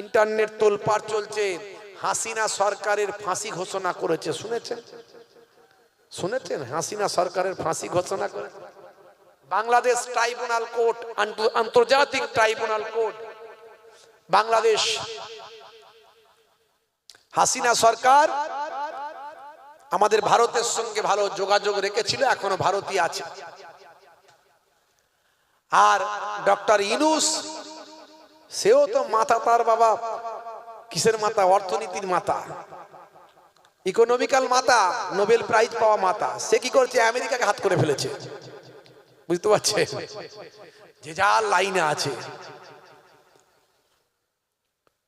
Internet তোলপাড় চলছে। হাসিনা সরকারের ফাঁসি ঘোষণা করেছে। শুনেছেন? শুনেছেন? হাসিনা সরকারের ফাঁসি ঘোষণা করেছে বাংলাদেশ ট্রাইব্যুনাল কোর্ট আন্তর্জাতিক ট্রাইব্যুনাল কোর্ট। বাংলাদেশ হাসিনা সরকার আমাদের ভারতের সঙ্গে ভালো যোগাযোগ রেখেছিল, এখনও ভারতই আছে। আর ডক্টর ইনুস সেও তো মাথা তার বাবা। কিসের মাথা অর্থনীতির মাথা ইকোনমিক্যাল মাথা নোবেল প্রাইজ পাওয়া মাথা সে কি করছে? আমেরিকাকে হাত করে ফেলেছে। বুঝতে পারছে যে যার লাইনে আছে।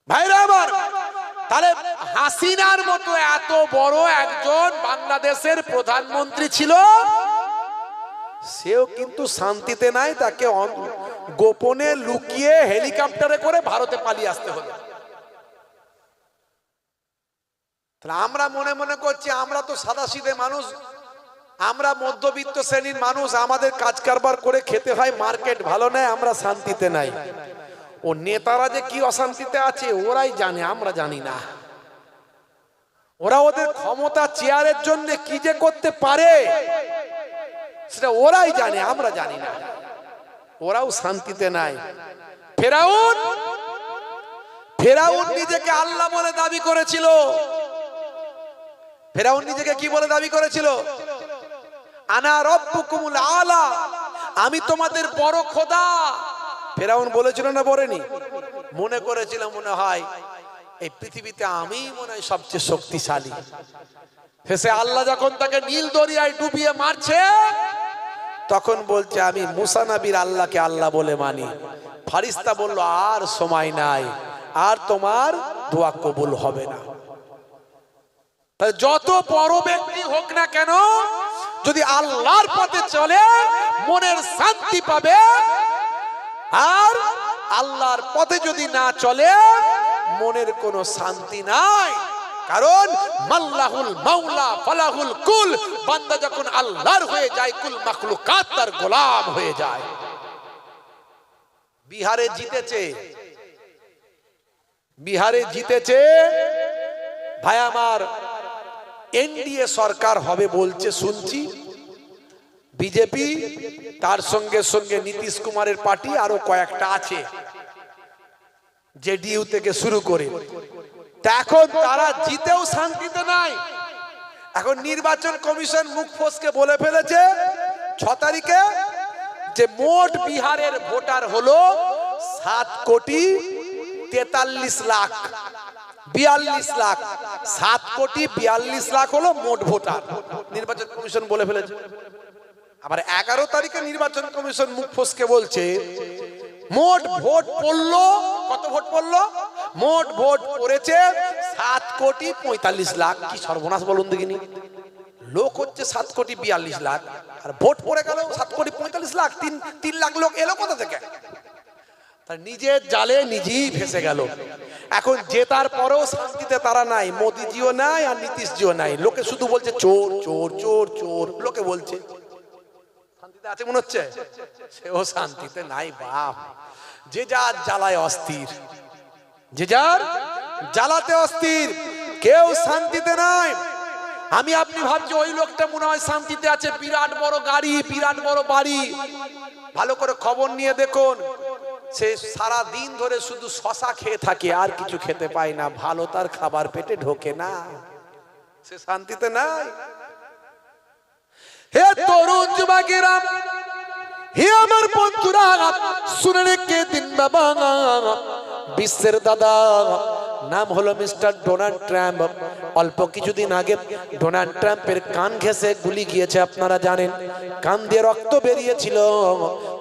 ভাইরা আমার, তাহলে হাসিনার মতো এত বড় একজন বাংলাদেশের প্রধানমন্ত্রী ছিল? সেও কিন্তু শান্তিতে নাই, তাকে গোপনে লুকিয়ে হেলিকপ্টারে করে ভারতে পালিয়ে আসতে তাহলে আমরা মনে মনে করছি, আমরা তো সাদা মানুষ, আমরা মধ্যবিত্ত শ্রেণির মানুষ, আমাদের কাজ কারবার করে খেতে হয়, মার্কেট ভালো নেয় আমরা শান্তিতে নাই। ও নেতারা যে কি অশান্তিতে আছে, ওরাই জানে, আমরা জানি না। ওরা ওদের ক্ষমতা, চেয়ারের জন্য কি যে করতে পারে সেটা ওরাই জানে, আমরা জানি না। ওরাও শান্তিতে নাই। ফেরাউন ফেরাউন নিজেকে আল্লাহ বলে দাবি করেছিল। ফেরাউন নিজেকে কি বলে দাবি করেছিল? আনা রব্বুকুমুল আলা, আমি তোমাদের বড় খোদা। ফেরাউন বলেছিল না বলেনি? মনে করেছিল, মনে হয়, এই পৃথিবীতে আমি মনে হয় সবচেয়ে শক্তিশালী। শেষে আল্লাহ যখন তাকে নীল দরিয়ায় ডুবিয়ে মারছে, তখন বলছে, আমি মুসা নবীর আল্লাহকে আল্লাহ বলে মানি। ফারিস্তা বলল, আর সময় নাই, আর তোমার দোয়া কবুল হবে না। যত বড় ব্যক্তি হোক না কেন, যদি আল্লাহর পথে চলে, মনের শান্তি পাবে, আর আল্লাহর পথে যদি না চলে, মনের কোনো শান্তি নাই। কারণ মাল্লাহুল মাওলা ফালাহুল কুল, বান্দা যখন আল্লাহর হয়ে যায়, কুল মাখলুকাত তার গোলাম হয়ে যায়। বিহারে জিতেছে। বিহারে জিতেছে। ভাই আমার, এনডিএ সরকার হবে বলছে, শুনছি। বিজেপি, তার সঙ্গে সঙ্গে নীতিশ কুমারের পার্টি আরও কয়েকটা আছে। জেডিইউ থেকে শুরু করে। এখন তারা জিতেও শান্তিতে নাই। এখন নির্বাচন কমিশন মুখ ফসকে বলে ফেলেছে, ছ তারিখে যে মোট বিহারের ভোটার হলো সাত কোটি তেতাল্লিশ লাখ, বিয়াল্লিশ লাখ। সাত কোটি বিয়াল্লিশ লাখ হলো মোট ভোটার, নির্বাচন কমিশন বলে ফেলেছে। আবার এগারো তারিখে নির্বাচন কমিশন মুখ ফসকে বলছে, মোট ভোট পড়ল কত ভোট পড়ল? মোট ভোট পড়েছে সাত কোটি পঁয়তাল্লিশ লাখ। কি সর্বনাশ বলুন দেখিনি। লোক হচ্ছে সাত কোটি বিয়াল্লিশ লাখ। আর ভোট পড়ে গেল সাত কোটি পঁয়তাল্লিশ লাখ। তিন তিন লাখ লোক এলো কোথা থেকে? তার নিজের জালে নিজেই ফেসে গেল। এখন জেতার পরেও শান্তিতে তারা নাই। মোদিজিও নাই আর নীতিশজিও নাই। লোকে শুধু বলছে, চোর চোর চোর চোর। লোকে বলছে। শান্তিতে আছে মনে হচ্ছে? সেও শান্তিতে নাই, বাপ। যে যার জ্বালায় অস্থির। যে যার জ্বালাতে অস্থির, কেউ শান্তিতে নাই। আমি আপনি ভাবছি ওই লোকটা মনে হয় শান্তিতে আছে, বিরাট বড় গাড়ি, বিরাট বড় বাড়ি। ভালো করে খবর নিয়ে দেখুন, সে সারা দিন ধরে শুধু শশা খেয়ে থাকে, আর কিছু খেতে পায় না। ভালো তার খাবার পেটে ঢোকে না। সে শান্তিতে নাই। হে তরুণ যুবকেরা হে আমার বন্ধুরা, শুনে রেখে দিন বাবা। বিশ্বের দাদা, নাম হলো মিস্টার ডোনাল্ড ট্রাম্প। অল্প কিছুদিন আগে ডোনাল্ড ট্রাম্পের কান ঘেসে গুলি গিয়েছে, আপনারা জানেন। কান দিয়ে রক্ত বেরিয়েছিল।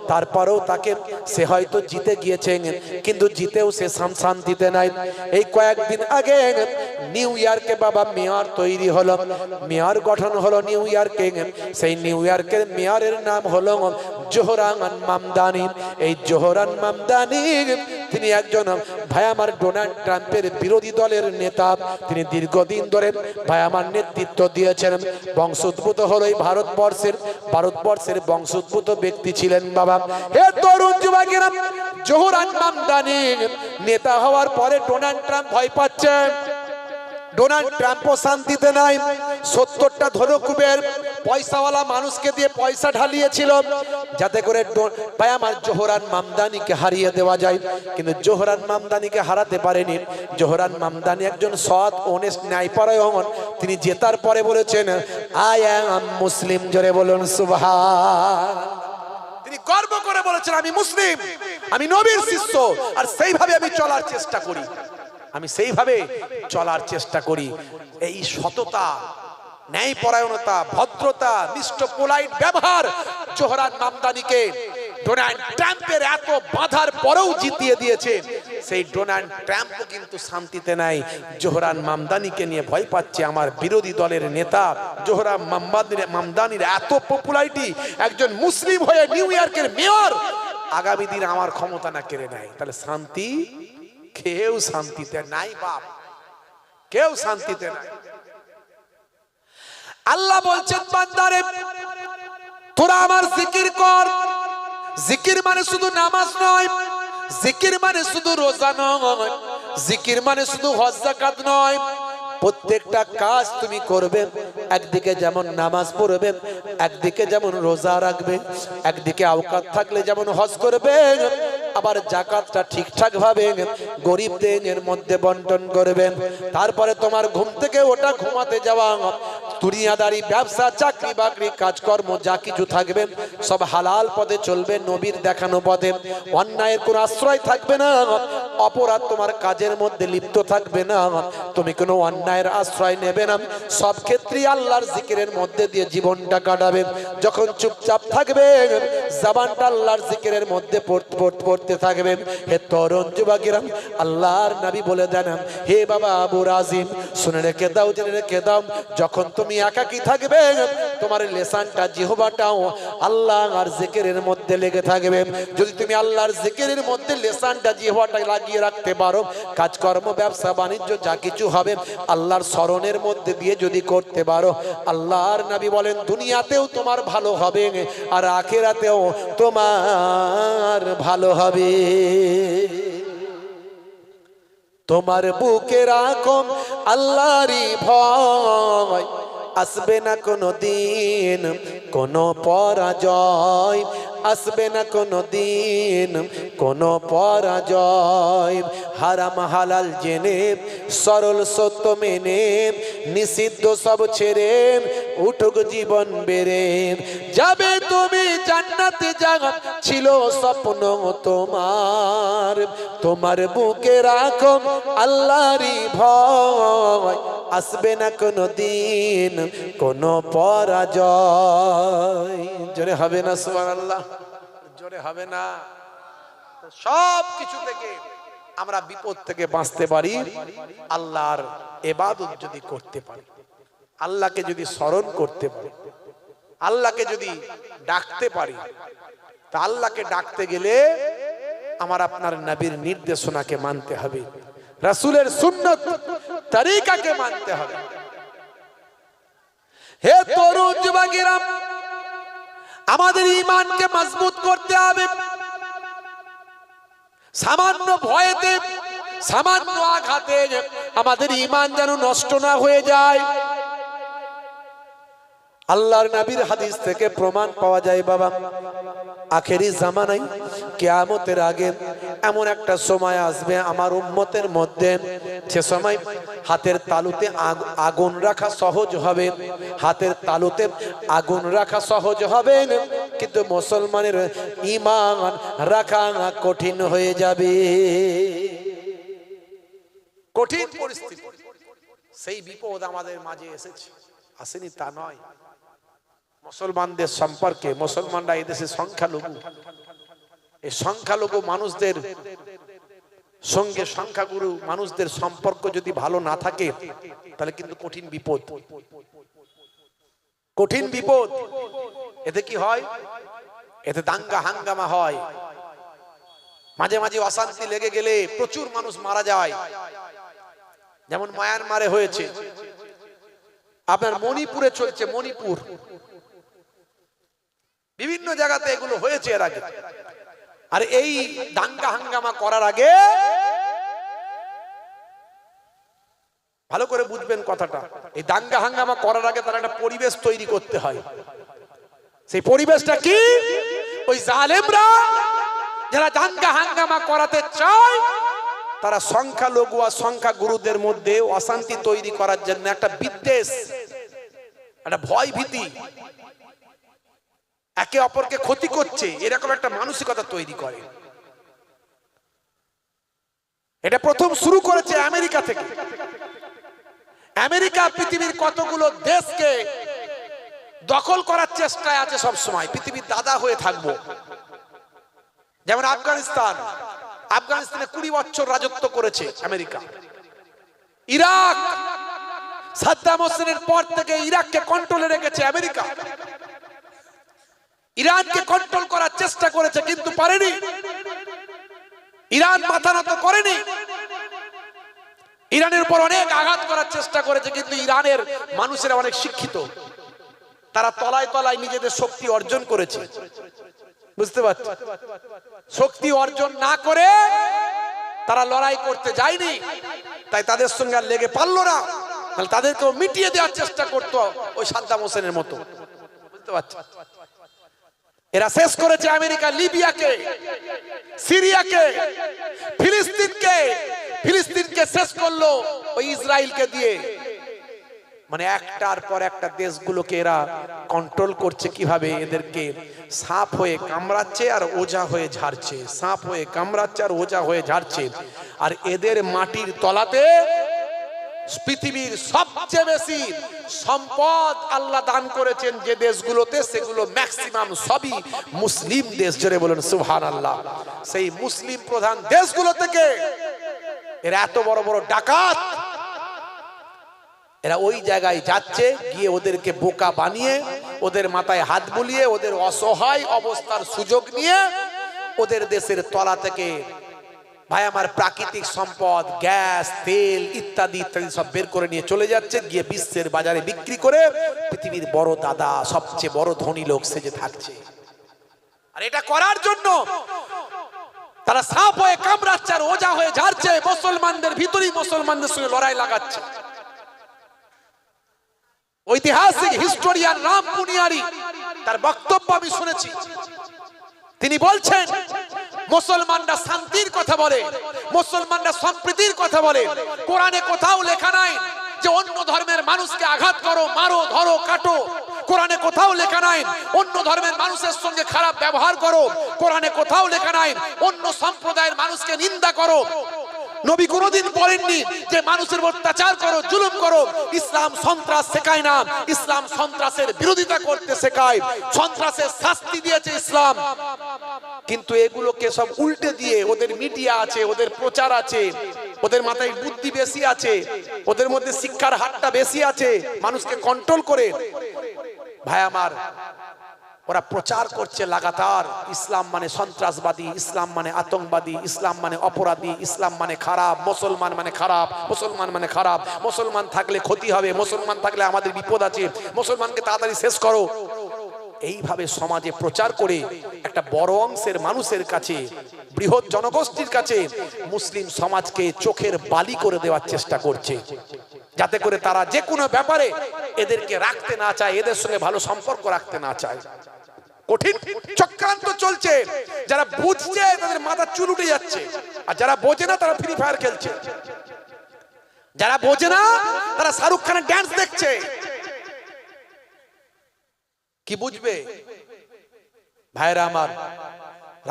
তারপরেও তাকে সে হয়তো জিতে গিয়েছেন, কিন্তু জিতেও সে শান- দিতে নাই। এই কয়েকদিন আগে নিউ ইয়র্কে বাবা মেয়র তৈরি হলো, মেয়র গঠন হলো নিউ ইয়র্কে। সেই নিউ ইয়র্কের মেয়রের নাম হলো জোহরান মামদানি। এই জোহরান মামদানি তিনি একজন ভাই আমার ডোনাল্ড ট্রাম্পের বিরোধী দলের নেতা। তিনি দীর্ঘদিন ধরে ভাই আমার নেতৃত্ব দিয়েছেন। বংশোদ্ভূত এই ভারতবর্ষের ভারতবর্ষের বংশোদ্ভূত ব্যক্তি ছিলেন বাবা। হে তরুণ যুবকেরা জোহরান দানি নেতা হওয়ার পরে ডোনাল্ড ট্রাম্প ভয় পাচ্ছেন ডোনাল্ড ট্রাম্পও শান্তিতে নাই। সত্তরটা ধনকুবের পয়সাওয়ালা মানুষকে দিয়ে পয়সা ঢালিয়েছিল। যাতে করে আমার জোহরান মামদানিকে হারিয়ে দেওয়া যায়। কিন্তু জোহরান মামদানিকে হারাতে পারেনি। জোহরান মামদানি একজন সৎ অনেস্ট ন্যায়পরায়ণ তিনি জেতার পরে বলেছেন আই অ্যাম মুসলিম জোরে বলুন, সুবহান। তিনি গর্ব করে বলেছেন, আমি মুসলিম। আমি নবীর শিষ্য। আর সেইভাবে আমি চলার চেষ্টা করি। আমি সেইভাবে চলার চেষ্টা করি। এই সততা, ন্যায়পরায়ণতা, ভদ্রতা মিষ্ট পোলাইট ব্যবহার, জোহরান ডোনাল্ড ট্রাম্পের এত বাধার পরেও জিতিয়ে দিয়েছে, সেই কিন্তু শান্তিতে জোহরান মামদানিকে নিয়ে ভয় পাচ্ছে আমার বিরোধী দলের নেতা। জোহরান মামদানির এত পপুলারিটি একজন মুসলিম হয়ে নিউ ইয়র্কের মেয়র, আগামী দিন আমার ক্ষমতা না কেড়ে নেয়। তাহলে শান্তি কেউ শান্তিতে নাই বাপ। কেউ শান্তিতে নাই। আল্লাহ বলছেন, বান্দারে, তোরা আমার জিকির কর। জিকির মানে শুধু নামাজ নয়, জিকির মানে শুধু রোজা নয়, জিকির মানে শুধু হজ জাকাত নয়। প্রত্যেকটা কাজ তুমি করবে। একদিকে যেমন নামাজ পড়বে, একদিকে যেমন রোজা রাখবে, একদিকে আওকাত থাকলে যেমন হজ করবে, আবার জাকাতটা ঠিকঠাক ভাবে গরিবদের মধ্যে বন্টন করবেন তারপরে তোমার ঘুম থেকে ওটা ঘুমাতে যাওয়া দুনিয়াদারি, ব্যবসা, চাকরি বাকরি, কাজকর্ম, যা কিছু থাকবে, সব হালাল পদে চলবে, নবীর দেখানো পদে অন্যায়ের কোনো আশ্রয় থাকবে না, অপরাধ তোমার কাজের মধ্যে লিপ্ত থাকবে না, তুমি কোনো অন্যায়ের আশ্রয় নেবে না। সব ক্ষেত্রেই আল্লাহর জিকিরের মধ্যে দিয়ে জীবনটা কাটাবে। যখন চুপচাপ থাকবে, জাবানটা আল্লাহর জিকিরের মধ্যে পড়তে থাকবে। হে তরুণ যুবকেরা, আল্লাহর নাবি বলে দেন, হে বাবা আবু রাজিম, শুনে রেখে দাও, জেনে রেখে দাও, যখন তুমি একাকি থাকবে? তোমার লেসানটা জিহবাটাও আল্লাহ আর জিকিরের মধ্যে লেগে থাকবে। যদি তুমি আল্লাহর জিকিরের মধ্যে লেসানটা, জিহবাটা লাগিয়ে রাখতে পারো, কাজকর্ম, ব্যবসা, বাণিজ্য, যা কিছু হবে, আল্লাহর স্মরণের মধ্যে দিয়ে যদি করতে পারো, আল্লাহর নবী বলেন, দুনিয়াতেও তোমার ভালো হবে আর আখেরাতেও তোমার ভালো হবে। তোমার বুকে রাখো আল্লাহরই ভয়। আসবে না কোনো দিন কোনো পরাজয়। আসবে না কোনো দিন কোনো পরাজয়। হারাম হালাল জেনে, সরল সত্য মেনে, নিষিদ্ধ সব ছেড়ে উঠুক জীবন বেড়ে। যাবে তুমি জান্নাতে জাগা ছিল স্বপ্ন তোমার। তোমার বুকে রাখো আল্লাহরই ভয়। আসবে না কোনো দিন কোনো পরাজয়। জোরে হবে না সুবহান আল্লাহ জোরে হবে না। সব কিছু থেকে আমরা বিপদ থেকে বাঁচতে পারি। আল্লাহর এবাদত যদি করতে পারি, আল্লাহকে যদি স্মরণ করতে পারি, আল্লাহকে যদি ডাকতে পারি, তা আল্লাহকে ডাকতে গেলে আমার আপনার নবীর নির্দেশনাকে মানতে হবে। রাসূলের সুন্নত তরিকাকে মানতে হবে। হে তরুণ যুবকেরা, আমাদের ইমানকে মজবুত করতে হবে। সামান্য ভয়েতে, সামান্য আঘাতে আমাদের ইমান যেন নষ্ট না হয়ে যায়। আল্লাহর নবীর হাদিস থেকে প্রমাণ পাওয়া যায়, বাবা। আখেরি জামানাই কেয়ামতের আগে এমন একটা সময় আসবে আমার উম্মতের মধ্যে। সে সময় হাতের তালুতে আগুন রাখা সহজ হবে। হাতের তালুতে আগুন রাখা সহজ হবে। কিন্তু মুসলমানের ইমান রাখা কঠিন হয়ে যাবে। কঠিন পরিস্থিতি। সেই বিপদ আমাদের মাঝে এসেছে। আসেনি তা নয়। মুসলমানদের সম্পর্কে, মুসলমানরা এদেশে সংখ্যালঘু। এই সংখ্যালঘু মানুষদের সঙ্গে সংখ্যাগুরু মানুষদের সম্পর্ক যদি ভালো না থাকে, তাহলে কিন্তু কঠিন বিপদ। কঠিন বিপদ। এতে কি হয়? এতে দাঙ্গা হাঙ্গামা হয়। মাঝে মাঝে অশান্তি লেগে গেলে প্রচুর মানুষ মারা যায়। যেমন মায়ানমারে হয়েছে। আপনার মণিপুরে চলছে মণিপুর। বিভিন্ন জায়গাতে এগুলো হয়েছে এর আগে। আর এই দাঙ্গা হাঙ্গামা করার আগে ভালো করে বুঝবেন কথাটা। এই দাঙ্গা হাঙ্গামা করার আগে তারা একটা পরিবেশ তৈরি করতে হয়। সেই পরিবেশটা কি? ওই জালেমরা যারা দাঙ্গা হাঙ্গামা করাতে চায়, তারা সংখ্যা লঘু আর সংখ্যা গুরুদের মধ্যে অশান্তি তৈরি করার জন্য একটা বিদ্বেষ, একটা ভয় ভীতি একে অপরকে ক্ষতি করছে, এরকম একটা মানসিকতা তৈরি করে। এটা প্রথম শুরু করেছে আমেরিকা থেকে। আমেরিকা পৃথিবীর কতগুলো দেশকে দখল করার চেষ্টায় আছে সব সময় পৃথিবীর দাদা হয়ে থাকব। যেমন আফগানিস্তান। আফগানিস্তানে কুড়ি বছর রাজত্ব করেছে আমেরিকা। ইরাক। সাদ্দাম হোসেনের পর থেকে ইরাককে কন্ট্রোলে রেখেছে আমেরিকা। ইরানকে কন্ট্রোল করার চেষ্টা করেছে, কিন্তু পারেনি। ইরান মাথা নত করেনি। ইরানের উপর অনেক আঘাত করার চেষ্টা করেছে, কিন্তু ইরানের মানুষেরা অনেক শিক্ষিত। তারা তলায় তলায় নিজেদের শক্তি অর্জন করেছে। বুঝতে পারছি? শক্তি অর্জন না করে তারা লড়াই করতে যায়নি। তাই তাদের সঙ্গে আর লেগে পারল না। তাহলে তাদেরকেও মিটিয়ে দেওয়ার চেষ্টা করতো ওই সাদ্দাম হোসেনের মতো। বুঝতে পারছি? এরা শেষ করেছে আমেরিকা, লিবিয়াকে, সিরিয়াকে, ফিলিস্তিনকে। ফিলিস্তিনকে শেষ করল ওই ইসরায়েলকে দিয়ে। মানে একটার পর একটা দেশগুলোকে এরা কন্ট্রোল করছে কীভাবে? এদেরকে সাপ হয়ে কামড়াচ্ছে আর ওজা হয়ে ঝাড়ছে। সাপ হয়ে কামড়াচ্ছে আর ওজা হয়ে ঝাড়ছে। আর এদের মাটির তলাতে পৃথিবীর সবচেয়ে বেশি সম্পদ আল্লাহ দান করেছেন যে দেশগুলোতে, সেগুলো ম্যাক্সিমাম সবই মুসলিম দেশ। জোরে বলেন সুহান আল্লাহ সেই মুসলিম প্রধান দেশগুলো থেকে এরা এত বড় বড় ডাকাত, এরা ওই জায়গায় যাচ্ছে, গিয়ে ওদেরকে বোকা বানিয়ে, ওদের মাথায় হাত বুলিয়ে, ওদের অসহায় অবস্থার সুযোগ নিয়ে ওদের দেশের তলা থেকে ভাই, আমার প্রাকৃতিক সম্পদ, গ্যাস, তেল ইত্যাদি ইত্যাদি সব বের করে নিয়ে চলে যাচ্ছে, গিয়ে বিশ্বের বাজারে বিক্রি করে পৃথিবীর বড় দাদা, সবচেয়ে বড় ধনী লোক সেজে থাকছে। আর এটা করার জন্য তারা সাপ হয়ে কামড়াচ্ছে আর ওজা হয়ে ঝাড়ছে, মুসলমানদের ভিতরেই মুসলমানদের সঙ্গে লড়াই লাগাচ্ছে। ঐতিহাসিক হিস্টোরিয়ান রাম পুনিয়ারি, তার বক্তব্য আমি শুনেছি। তিনি বলছেন মুসলমানরা শান্তির কথা বলে, মুসলমানরা সম্প্রীতির কথা বলে। কোরআনে কোথাও লেখা নাই যে অন্য ধর্মের মানুষকে আঘাত করো, মারো, ধরো, কাটো। কোরআনে কোথাও লেখা নাই অন্য ধর্মের মানুষের সঙ্গে খারাপ ব্যবহার করো। কোরআনে কোথাও লেখা নাই অন্য সম্প্রদায়ের মানুষকে নিন্দা করো। নবী কোনোদিন বলেননি যে মানুষের অত্যাচার করো, জুলুম করো। ইসলাম সন্ত্রাস শেখায় না। ইসলাম সন্ত্রাসের বিরোধিতা করতে শেখায়। সন্ত্রাসের শাস্তি দিয়েছে ইসলাম। কিন্তু এগুলোকে সব উল্টে দিয়ে ওদের মিডিয়া আছে, ওদের প্রচার আছে, ওদের মাথায় বুদ্ধি বেশি আছে, ওদের মধ্যে শিক্ষার হারটা বেশি আছে, মানুষকে কন্ট্রোল করে। ভাই আমার, ওরা প্রচার করছে লাগাতার। ইসলাম মানে সন্ত্রাসবাদী, ইসলাম মানে আতঙ্কবাদী, ইসলাম মানে অপরাধী, ইসলাম মানে খারাপ, মুসলমান মানে খারাপ, মুসলমান মানে খারাপ। মুসলমান থাকলে ক্ষতি হবে, মুসলমান থাকলে আমাদের বিপদ আছে। মুসলমানকে তাড়াতাড়ি শেষ করো। এইভাবে সমাজে প্রচার করে একটা বড় অংশের মানুষের কাছে, বৃহৎ জনগোষ্ঠীর কাছে মুসলিম সমাজকে চোখের বালি করে দেওয়ার চেষ্টা করছে। যাতে করে তারা যে কোনো ব্যাপারে এদেরকে রাখতে না চায়, এদের সঙ্গে ভালো সম্পর্ক রাখতে না চায়। কঠিন চক্রান্ত চলছে। যারা বুঝছে তাদের মাথা চুল উঠে যাচ্ছে। আর যারা বোঝে না তারা ফ্রি ফায়ার খেলছে। যারা বোঝে না তারা শাহরুখ খানের ড্যান্স দেখছে। কি বুঝবে? ভাইরা আমার,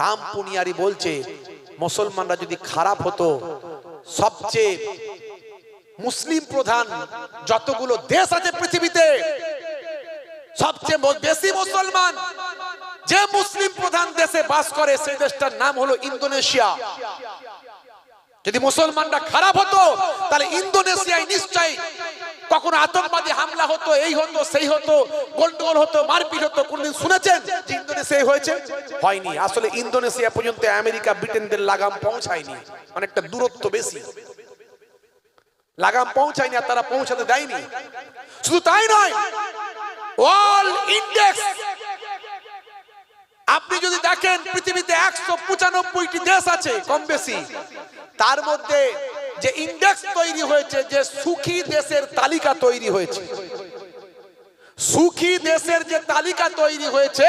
রাম পুনিয়ারি বলছে, মুসলমানরা যদি খারাপ হতো, সবচেয়ে মুসলিম প্রধান যতগুলো দেশ আছে পৃথিবীতে, সবচেয়ে বেশি মুসলমান যে মুসলিম প্রধান দেশে বাস করে, সেই দেশটার নাম হলো ইন্দোনেশিয়া। যদি মুসলমানরা খারাপ হতো, তাহলে ইন্দোনেশিয়ায় নিশ্চয়ই কখনো আতঙ্কবাদী হামলা হতো, এই হতো, সেই হতো গোলটোল হতো, মারপিট হতো, কোনদিন শুনেছেন? যে ইন্দোনেশিয়া হয়েছে? হয়নি। আসলে ইন্দোনেশিয়া পর্যন্ত আমেরিকা ব্রিটেনদের লাগাম পৌঁছায়নি। অনেকটা দূরত্ব বেশি। লাগাম পৌঁছায়নি আর তারা পৌঁছাতে দেয়নি। শুধু তাই নয়, ওয়ার্ল্ড ইন্ডেক্স, আপনি যদি দেখেন পৃথিবীতে একশো পঁচানব্বইটি দেশ আছে, কম বেশি, তার মধ্যে যে ইন্ডেক্স তৈরি হয়েছে, যে সুখী দেশের তালিকা তৈরি হয়েছে। সুখী দেশের যে তালিকা তৈরি হয়েছে,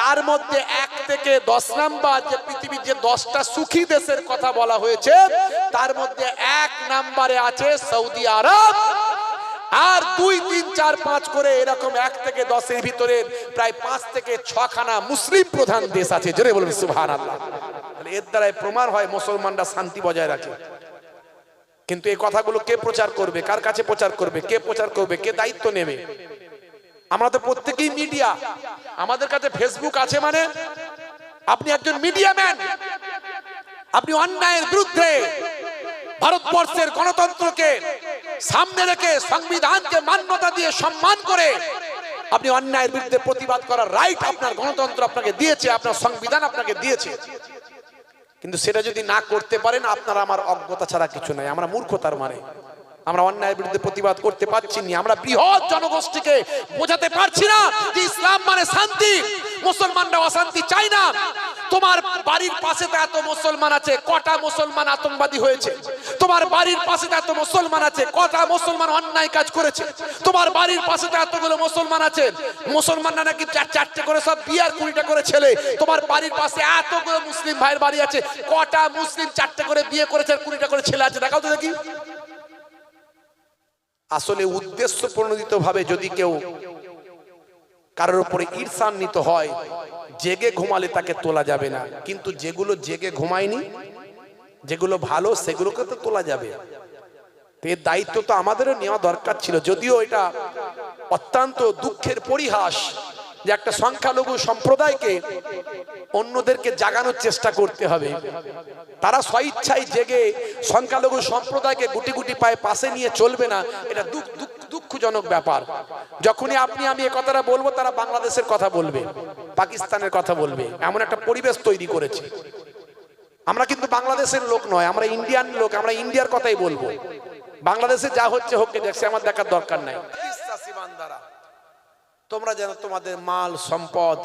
তার মধ্যে এক থেকে দশ নাম্বার যে পৃথিবীর যে দশটা সুখী দেশের কথা বলা হয়েছে, তার মধ্যে এক নাম্বারে আছে সৌদি আরব। আর দুই, তিন, চার, পাঁচ করে এরকম এক থেকে দশের ভিতরে প্রায় পাঁচ থেকে ছখানা মুসলিম প্রধান দেশ আছে। জোরে বলবেন সুবহান আল্লাহ এর দ্বারাই প্রমাণ হয়, মুসলমানরা শান্তি বজায় রাখে। কিন্তু এই কথাগুলো কে প্রচার করবে? কার কাছে প্রচার করবে? কে প্রচার করবে? কে দায়িত্ব নেবে? আমরা তো প্রত্যেকেই মিডিয়া। আমাদের কাছে ফেসবুক আছে মানে আপনি একজন মিডিয়া ম্যান। আপনি অন্যায়ের বিরুদ্ধে ভারতবর্ষের গণতন্ত্রকে সামনে রেখে সংবিধানকে মান্যতা দিয়ে সম্মান করে আপনি অন্যায়ের বিরুদ্ধে প্রতিবাদ করার রাইট আপনার গণতন্ত্র আপনাকে দিয়েছে, আপনার সংবিধান আপনাকে দিয়েছে। কিন্তু সেটা যদি না করতে পারেন, আপনারা আমার অজ্ঞতা ছাড়া কিছু নাই। আমরা মূর্খতার মানে আমরা অন্যায়ের বিরুদ্ধে প্রতিবাদ করতে পারছি না আমরা বৃহৎ জনগোষ্ঠীকে বোঝাতে পারছি না যে ইসলাম মানে শান্তি, মুসলমানরা অশান্তি চাই না। তোমার বাড়ির পাশে তো এত মুসলমান আছে, কটা মুসলমান আতঙ্কবাদী হয়েছে? তোমার বাড়ির পাশে তো এত মুসলমান আছে, কটা মুসলমান অন্যায় কাজ করেছে? তোমার বাড়ির পাশে তো এতগুলো মুসলমান আছে, মুসলমানরা নাকি চার চারটে করে সব বিয়ার কুড়িটা করে ছেলে। তোমার বাড়ির পাশে এতগুলো মুসলিম ভাইয়ের বাড়ি আছে, কটা মুসলিম চারটে করে বিয়ে করেছে আর কুড়িটা করে ছেলে আছে, দেখাও তো দেখি। আসলে উদ্দেশ্য প্রণোদিত ভাবে যদি কেউ কারোর উপরে ঈর্ষান্বিত হয়, জেগে ঘুমালে তাকে তোলা যাবে না। কিন্তু যেগুলো জেগে ঘুমায়নি, যেগুলো ভালো, সেগুলোকে তো তোলা যাবে। এর দায়িত্ব তো আমাদেরও নেওয়া দরকার ছিল। যদিও এটা অত্যন্ত দুঃখের পরিহাস যে একটা সংখ্যালঘু সম্প্রদায়কে অন্যদেরকে জাগানোর চেষ্টা করতে হবে। তারা স্বইচ্ছায় জেগে সংখ্যালঘু সম্প্রদায়কে গুটি গুটি পায়ে পাশে নিয়ে চলবে না, এটা দুঃখ দুঃখ, দুঃখজনক ব্যাপার। যখনই আপনি, আমি এ কথাটা বলব, তারা বাংলাদেশের কথা বলবে, পাকিস্তানের কথা বলবে। এমন একটা পরিবেশ তৈরি করেছে। আমরা কিন্তু বাংলাদেশের লোক নয়, আমরা ইন্ডিয়ান লোক, আমরা ইন্ডিয়ার কথাই বলব। বাংলাদেশে যা হচ্ছে হোক দেখছে, আমার দেখার দরকার নাই। বান্দারা। তোমরা যেন তোমাদের মাল, সম্পদ,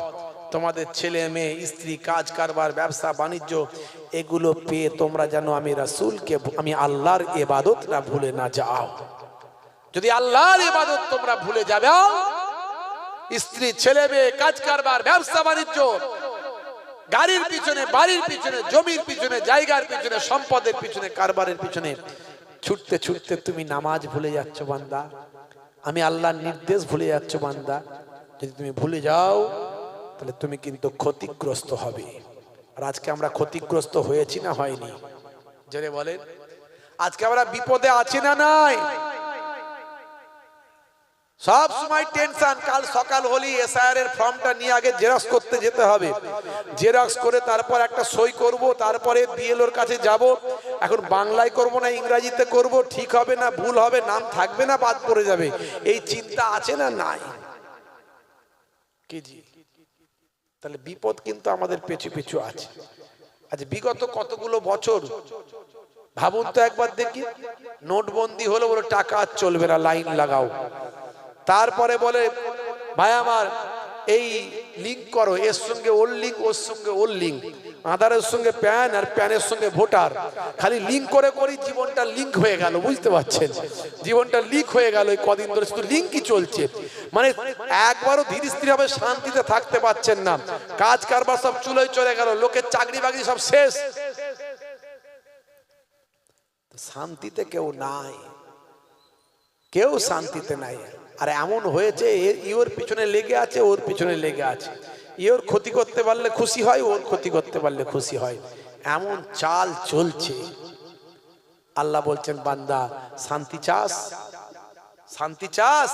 তোমাদের ছেলে, মেয়ে, স্ত্রী, কাজ, কারবার, ব্যবসা, বাণিজ্য, এগুলো পেয়ে তোমরা যেন আমি রাসুলকে, আমি আল্লাহর ইবাদতটা ভুলে না যাও। যদি আল্লাহর এবাদত তোমরা ভুলে যাবে, স্ত্রী, ছেলে, মেয়ে, কাজ, কারবার, ব্যবসা, বাণিজ্য, গাড়ির পিছনে, বাড়ির পিছনে, জমির পিছনে, জায়গার পিছনে, সম্পদের পিছনে, কারবারের পিছনে, ছুটতে ছুটতে তুমি নামাজ ভুলে যাচ্ছ বান্দা। আমি আল্লাহর নির্দেশ ভুলে যাচ্ছ বান্দা। যদি তুমি ভুলে যাও, তাহলে তুমি কিন্তু ক্ষতিগ্রস্ত হবে। আর আজকে আমরা ক্ষতিগ্রস্ত হয়েছি না হয়নি? জেনে বলেন। আজকে আমরা বিপদে আছি না নাই? সব সময় টেনশন, কাল সকাল হলি এসআইআর এর ফর্মটা নিয়ে আগে জেরক্স করতে যেতে হবে। জেরক্স করে তারপর একটা সই করব, তারপরে বিএলওর কাছে যাব। এখন বাংলায় করব না, ইংরেজিতে করব, ঠিক হবে না, ভুল হবে, নাম থাকবে না, বাদ পড়ে যাবে। এই চিন্তা আছে না নাই? কি জি? তাহলে বিপদ কিন্তু আমাদের পেছু পিছু আছে। আজ বিগত কতগুলো বছর? ভাবুন তো একবার দেখি। নোটবন্দি হলো বলে, টাকা চলবে না, লাইন লাগাও। তারপরে বলে, ভাই আমার, এই লিঙ্ক করো, এর সঙ্গে ওর লিঙ্ক ওর সঙ্গে ওর লিঙ্ক আধারের সঙ্গে প্যান আর প্যানের সঙ্গে ভোটার খালি লিঙ্ক করে করি, জীবনটা লিঙ্ক হয়ে গেল, বুঝতে পারছেন? জীবনটা লিঙ্ক হয়ে গেল এই কদিন ধরে, শুধু লিঙ্কই চলছে। মানে একবারও ধীর স্থির ভাবে শান্তিতে থাকতে পারছেন না। কাজ কারবার সব চুলোয় চলে গেল, লোকের চাকরি বাকরি সব শেষ। শান্তিতে কেউ নাই। কেউ শান্তিতে নাই। আর এমন হয়েছে ইওর পিছনে লেগে আছে, ওর পিছনে লেগে আছে। ইওর ক্ষতি করতে পারলে খুশি হয়, ওর ক্ষতি করতে পারলে খুশি হয়। এমন চাল চলছে। আল্লাহ বলছেন, বান্দা, শান্তি চাস? শান্তি চাস?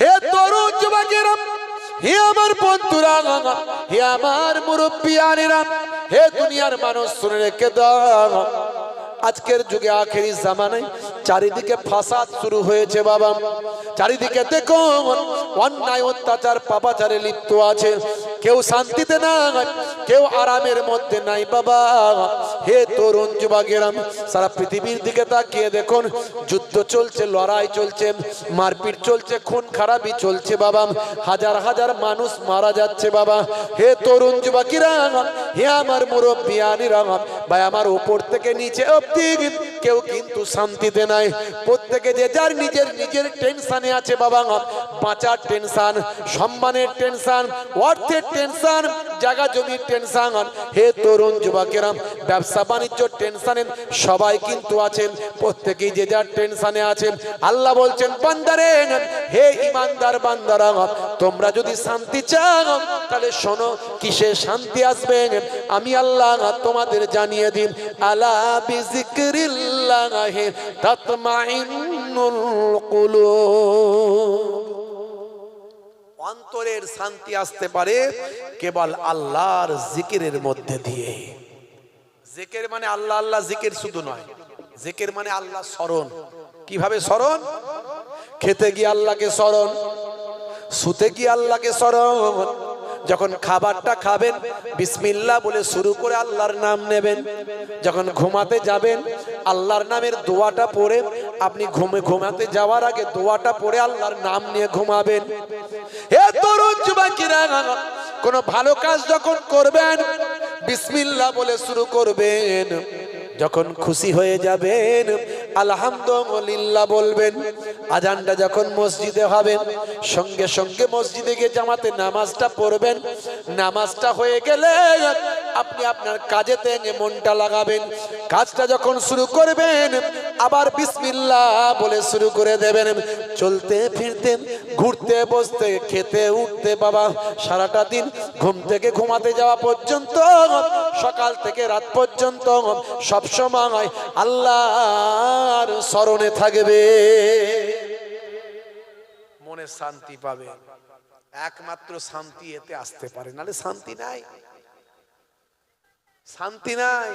হে যুবকেরা, হে আমার বন্ধুরা, হে আমার মুরব্বিয়ানেরা, হে দুনিয়ার মানুষ শুনে রেখে দাও। আজকের যুগে, আখেরি জামানায় চারিদিকে ফাসাদ শুরু হয়েছে বাবা। চারিদিকে দেখো অন্যায় অত্যাচার পাপাচারে লিপ্ত আছে। কেউ শান্তিতে নাই, কেউ আরামের মধ্যে নাই বাবা। হে তরুণ যুবকেরাম সারা পৃথিবীর দিকে তাকিয়ে দেখুন, যুদ্ধ চলছে, লড়াই চলছে, মারপিট চলছে, খুন খারাপি চলছে বাবা। হাজার হাজার মানুষ মারা যাচ্ছে বাবা। হে তরুণ যুবকেরা, হে আমার মুরব্বিয়ানিরা ভাই, আমার উপর থেকে নিচে অব্দি কেউ কিন্তু শান্তিতে নাই। প্রত্যেকে যে যার নিজের নিজের টেনশনে আছে বাবা। বাঁচার টেনশন, সম্মানের টেনশন, অর্থের টেনশন, জায়গা জমির টেনশন হে তরুণ যুবকেরাম, ব্যবসা, বাণিজ্য টেনশনে সবাই কিন্তু আছেন, প্রত্যেকেই যে যার টেনশনে আছেন। আল্লাহ বলছেন, বান্দারে, হে ইমানদার বান্দারা, তোমরা যদি শান্তি চাও, তাহলে শোনো, কিসে শান্তি আসবে? আমি আল্লাহ তোমাদের জানিয়ে দিন, আলা বিজিক্রিল্লাহি তাতমাইন্নুল কুলুব। অন্তরের শান্তি আসতে পারে কেবল আল্লাহর জিকিরের মধ্যে দিয়ে। জিকির মানে আল্লাহ আল্লাহ জিকির শুধু নয়। জিকির মানে আল্লাহ স্মরণ। কীভাবে স্মরণ? খেতে গিয়ে আল্লাহকে স্মরণ, শুতে গিয়ে আল্লাহকে স্মরণ। যখন খাবারটা খাবেন, বিসমিল্লাহ বলে শুরু করে আল্লাহর নাম নেবেন। যখন ঘুমাতে যাবেন, আল্লাহর নামের দোয়াটা পড়ে আপনি ঘুমে ঘুমাতে যাওয়ার আগে দোয়াটা পড়ে আল্লাহর নাম নিয়ে ঘুমাবেন। হে তরুণ কোনো ভালো কাজ যখন করবেন, বিসমিল্লাহ বলে শুরু করবেন। যখন খুশি হয়ে যাবেন আলহামদুলিল্লাহ বলবেন। আজানটা যখন মসজিদে হবেন সঙ্গে সঙ্গে মসজিদে গিয়ে জামাতে নামাজটা পড়বেন। নামাজটা হয়ে গেলে আপনি আপনার কাজেতে মনটা লাগাবেন। কাজটা যখন শুরু করবেন আবার বিসমিল্লাহ বলে শুরু করে দেবেন। চলতে ফিরতে, ঘুরতে বসতে, খেতে উঠতে, বাবা, সারাটা দিন ঘুম থেকে ঘুমাতে যাওয়া পর্যন্ত, সকাল থেকে রাত পর্যন্ত, সব সময় আল্লাহর স্মরণে থাকবে। মনে শান্তি পাবে। একমাত্র শান্তি এতে আসতে পারে। নাহলে শান্তি নাই। শান্তি নাই।